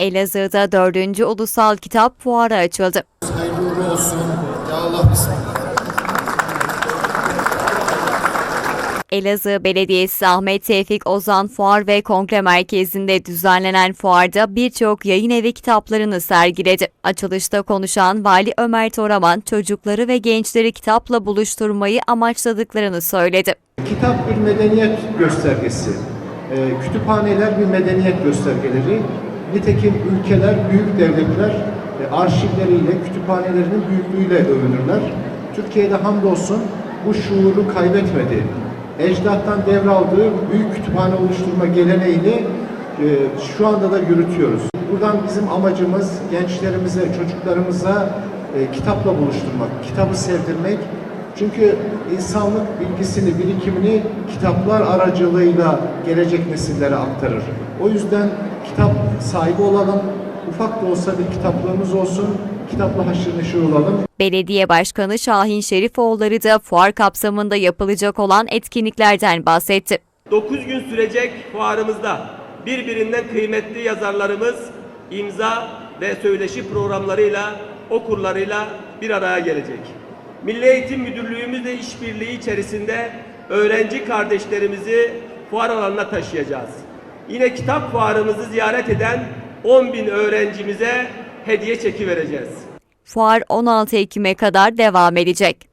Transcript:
Elazığ'da 4. Ulusal Kitap Fuarı açıldı. Hayırlı uğurlu olsun. Ya Allah bismillah. Elazığ Belediyesi Ahmet Tevfik Ozan Fuar ve Kongre Merkezi'nde düzenlenen fuarda birçok yayın evi kitaplarını sergiledi. Açılışta konuşan Vali Ömer Toraman, çocukları ve gençleri kitapla buluşturmayı amaçladıklarını söyledi. Kitap bir medeniyet göstergesi. Ee, kütüphaneler bir medeniyet göstergeleri. Nitekim ülkeler, büyük devletler e, arşivleriyle, kütüphanelerinin büyüklüğüyle övünürler. Türkiye'de hamdolsun bu şuuru kaybetmedi. Ecdattan devraldığı büyük kütüphane oluşturma geleneğini e, şu anda da yürütüyoruz. Buradan bizim amacımız gençlerimize, çocuklarımıza e, kitapla buluşturmak, kitabı sevdirmek, çünkü insanlık bilgisini, birikimini kitaplar aracılığıyla gelecek nesillere aktarır. O yüzden kitap sahibi olalım, ufak da olsa bir kitaplığımız olsun, kitapla haşır neşir olalım. Belediye Başkanı Şahin Şerifoğulları da fuar kapsamında yapılacak olan etkinliklerden bahsetti. 9 gün sürecek fuarımızda birbirinden kıymetli yazarlarımız imza ve söyleşi programlarıyla, okurlarıyla bir araya gelecek. Milli Eğitim Müdürlüğümüzle işbirliği içerisinde öğrenci kardeşlerimizi fuar alanına taşıyacağız. Yine kitap fuarımızı ziyaret eden 10 bin öğrencimize hediye çeki vereceğiz. Fuar 16 Ekim'e kadar devam edecek.